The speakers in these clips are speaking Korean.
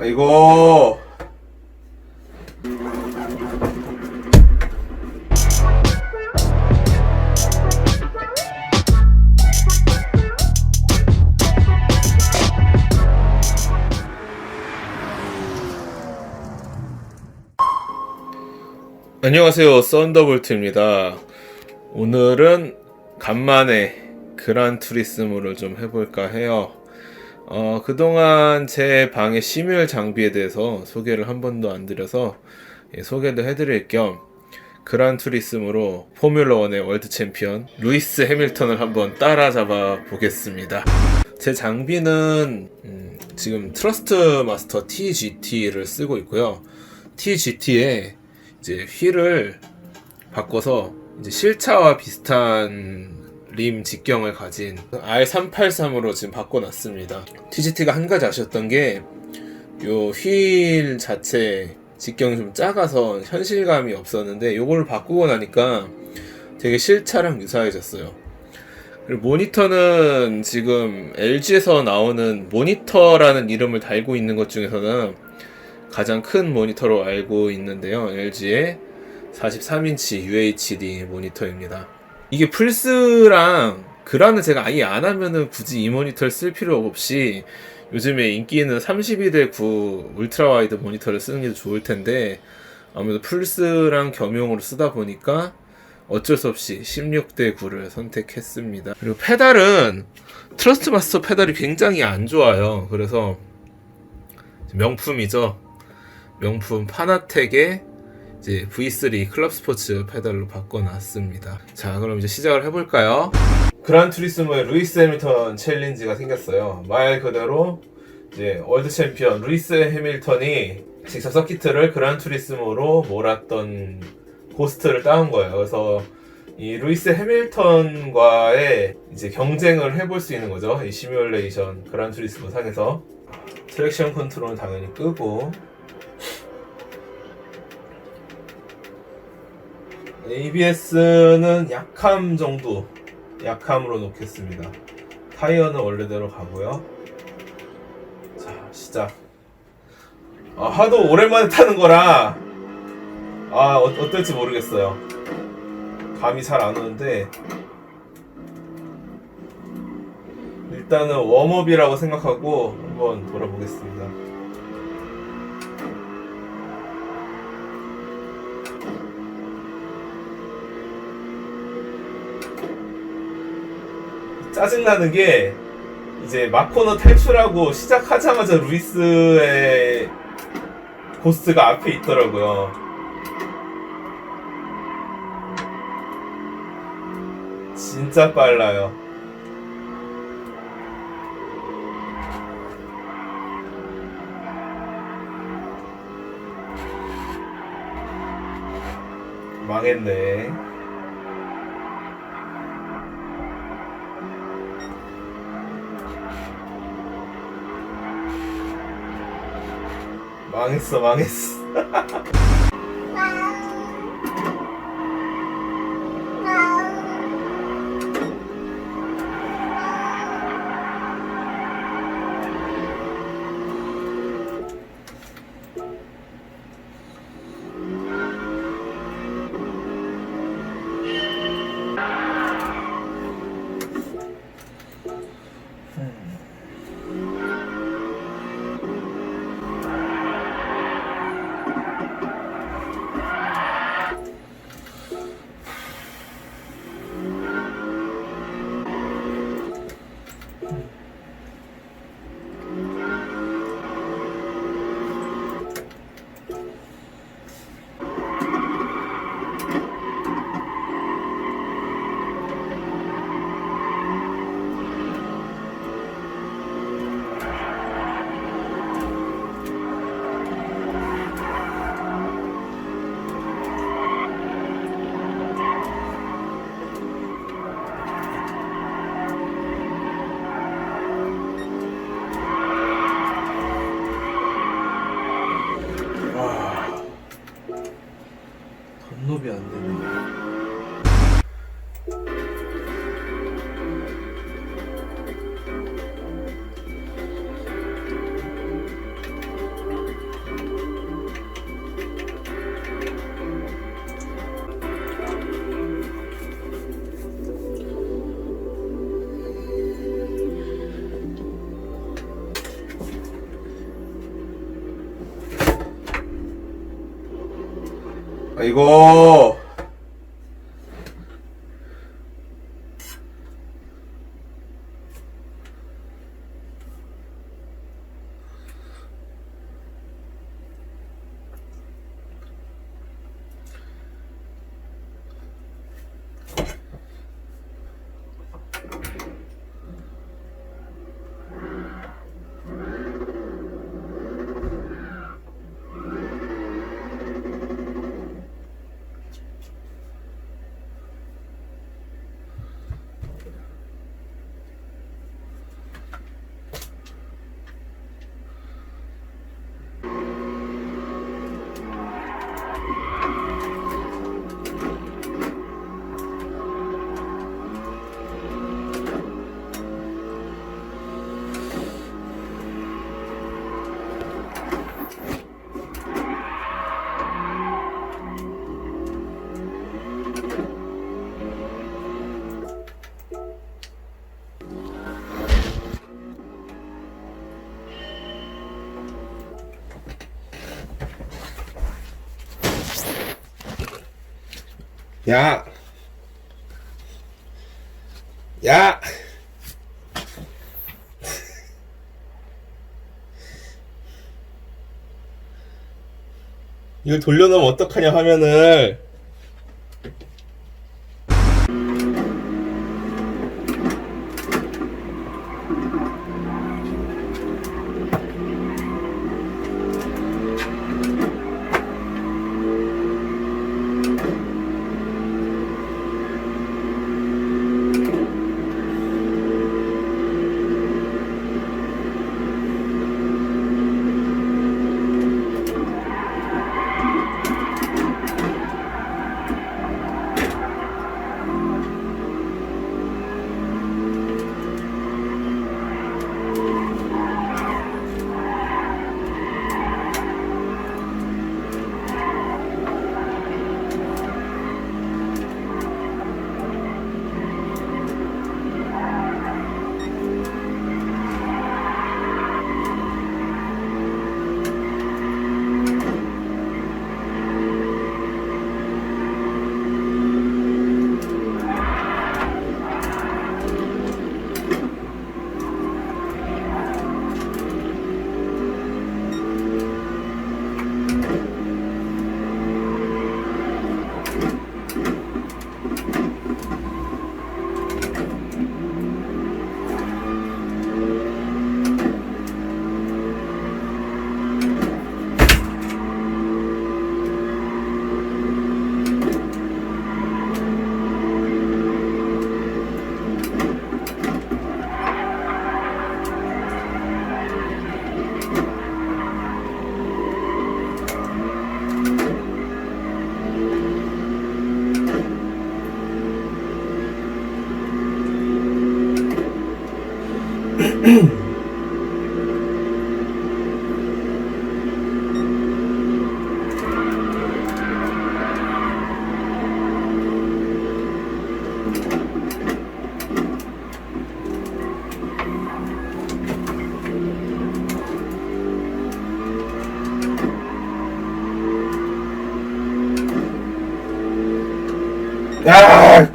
아이고. 안녕하세요. 썬더볼트입니다. 오늘은 간만에 그란 투리스모를 좀 해볼까 해요. 어, 그동안 제 방의 심율 장비에 대해서 소개를 한 번도 안 드려서 예, 소개도 해드릴 겸 그란 투리스모로 포뮬러 1의 월드 챔피언 루이스 해밀턴을 한번 따라잡아 보겠습니다. 제 장비는 음, 지금 트러스트 마스터 TGT를 쓰고 있고요. TGT에 이제 휠을 바꿔서 이제 실차와 비슷한 림 직경을 가진 R383으로 지금 바꿔놨습니다. TGT가 한 가지 아쉬웠던 게 요 휠 자체 직경이 좀 작아서 현실감이 없었는데 요걸 바꾸고 나니까 되게 실차랑 유사해졌어요. 그리고 모니터는 지금 LG에서 나오는 모니터라는 이름을 달고 있는 것 중에서는 가장 큰 모니터로 알고 있는데요. LG의 43인치 UHD 모니터입니다. 이게 플스랑 그라는 제가 아예 안 하면은 굳이 이 모니터를 쓸 필요 없이 요즘에 인기 있는 32대 9 울트라 와이드 모니터를 쓰는 게더 좋을 텐데 아무래도 플스랑 겸용으로 쓰다 보니까 어쩔 수 없이 16대 9를 선택했습니다. 그리고 페달은 트러스트 마스터 페달이 굉장히 안 좋아요. 그래서 명품이죠. 명품 파나텍의 이제 V3 클럽 스포츠 페달로 바꿔놨습니다. 자, 그럼 이제 시작을 해볼까요? 그란 투리스모의 루이스 해밀턴 챌린지가 생겼어요. 말 그대로 이제 월드 챔피언 루이스 해밀턴이 직접 서키트를 그란 투리스모로 몰았던 고스트를 따온 거예요. 그래서 이 루이스 해밀턴과의 이제 경쟁을 해볼 수 있는 거죠. 이 시뮬레이션 그란 투리스모 상에서 트랙션 컨트롤은 당연히 끄고 ABS는 약함 정도 약함으로 놓겠습니다. 타이어는 원래대로 가고요. 자 시작. 아, 하도 오랜만에 타는 거라. 아 어, 어떨지 모르겠어요. 감이 잘 안 오는데. 일단은 웜업이라고 생각하고 한번 돌아보겠습니다 짜증나는 게 이제 마코너 탈출하고 시작하자마자 루이스의 고스트가 앞에 있더라고요. 진짜 빨라요. 망했네. 망했어 망했어 이고. 야. 야. 이걸 돌려놓으면 어떡하냐 화면을.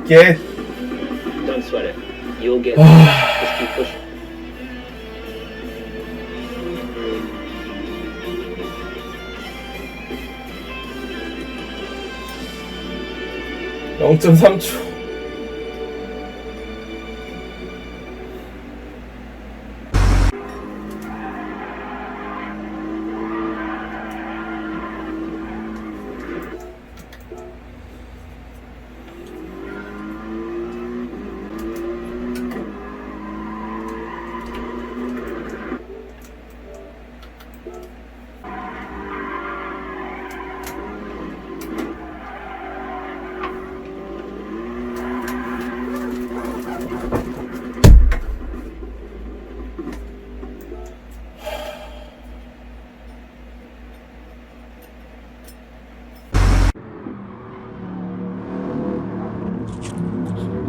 아, 걔. Don't sweat it. You'll get. Just keep pushing. 영 0.3초.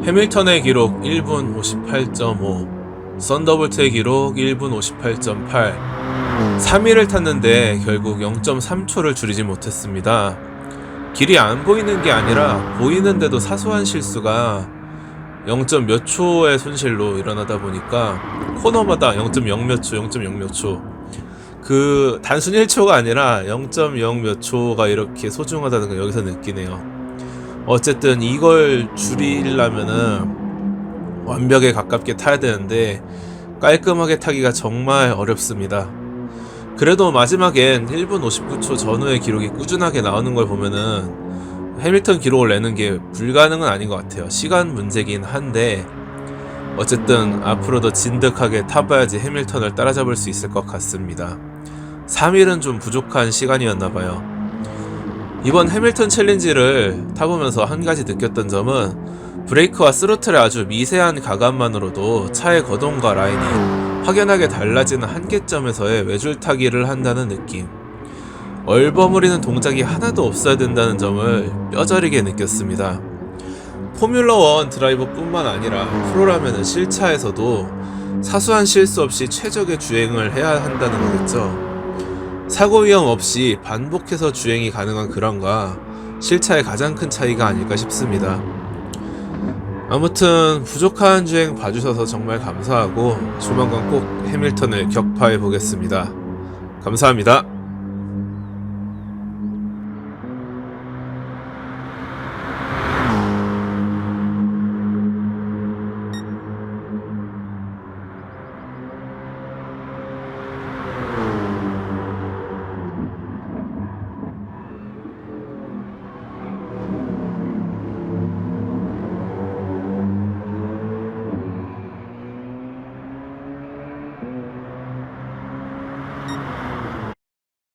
해밀턴의 기록 1분 58.5, 썬더볼트의 기록 1분 58.8. 3위를 탔는데 결국 0.3초를 줄이지 못했습니다. 길이 안 보이는 게 아니라 보이는데도 사소한 실수가 0. 몇 초의 손실로 일어나다 보니까 코너마다 0.0몇 초, 0.0몇 초. 그 단순 1초가 아니라 0.0 몇 초가 이렇게 소중하다는 걸 여기서 느끼네요. 어쨌든 이걸 줄이려면은 완벽에 가깝게 타야 되는데 깔끔하게 타기가 정말 어렵습니다. 그래도 마지막엔 1분 59초 전후의 기록이 꾸준하게 나오는 걸 보면은 해밀턴 기록을 내는 게 불가능은 아닌 것 같아요. 시간 문제긴 한데 어쨌든 앞으로도 진득하게 타봐야지 해밀턴을 따라잡을 수 있을 것 같습니다. 3일은 좀 부족한 시간이었나 봐요. 이번 해밀턴 챌린지를 타보면서 한 가지 느꼈던 점은 브레이크와 스로틀의 아주 미세한 가감만으로도 차의 거동과 라인이 확연하게 달라지는 한계점에서의 외줄타기를 한다는 느낌. 얼버무리는 동작이 하나도 없어야 된다는 점을 뼈저리게 느꼈습니다. 포뮬러1 드라이버뿐만 아니라 프로라면은 실차에서도 사소한 실수 없이 최적의 주행을 해야 한다는 거겠죠. 사고 위험 없이 반복해서 주행이 가능한 그런과 실차의 가장 큰 차이가 아닐까 싶습니다. 아무튼 부족한 주행 봐주셔서 정말 감사하고 조만간 꼭 해밀턴을 격파해 보겠습니다. 감사합니다.